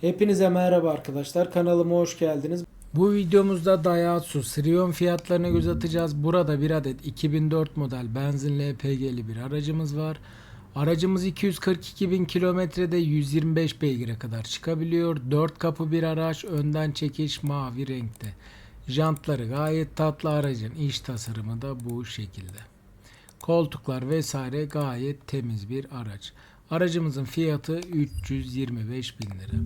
Hepinize merhaba arkadaşlar. Kanalıma hoş geldiniz. Bu videomuzda Daihatsu Sirion fiyatlarına göz atacağız. Burada bir adet 2004 model benzinli LPG'li bir aracımız var. Aracımız 242 bin kilometrede 125 beygire kadar çıkabiliyor. 4 kapı bir araç, önden çekiş mavi renkte. Jantları gayet tatlı aracın iç tasarımı da bu şekilde. Koltuklar vesaire gayet temiz bir araç. Aracımızın fiyatı 325 bin lira.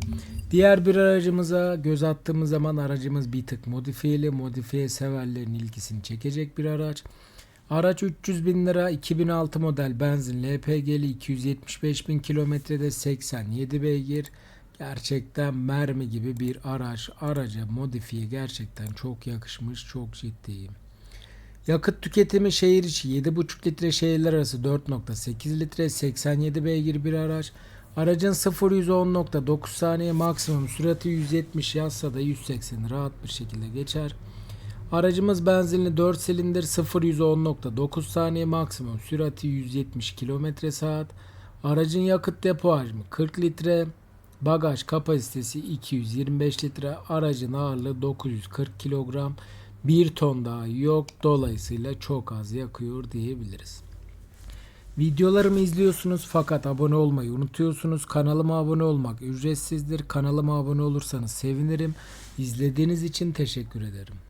Diğer bir aracımıza göz attığımız zaman aracımız bir tık modifiyeli. Modifiye severlerin ilgisini çekecek bir araç. Araç 300 bin lira 2006 model benzin LPG'li 275 bin kilometrede 87 beygir. Gerçekten mermi gibi bir araç. Araca modifiye gerçekten çok yakışmış. Çok ciddiyim. Yakıt tüketimi şehir içi 7,5 litre şehirler arası 4.8 litre 87 beygir bir araç. Aracın 0-110.9 saniye maksimum sürati 170 yazsa da 180 rahat bir şekilde geçer. Aracımız benzinli 4 silindir 0-110.9 saniye maksimum sürati 170 km saat. Aracın yakıt depo hacmi 40 litre. Bagaj kapasitesi 225 litre. Aracın ağırlığı 940 kilogram. 1 ton daha yok. Dolayısıyla çok az yakıyor diyebiliriz. Videolarımı izliyorsunuz fakat abone olmayı unutuyorsunuz. Kanalıma abone olmak ücretsizdir. Kanalıma abone olursanız sevinirim. İzlediğiniz için teşekkür ederim.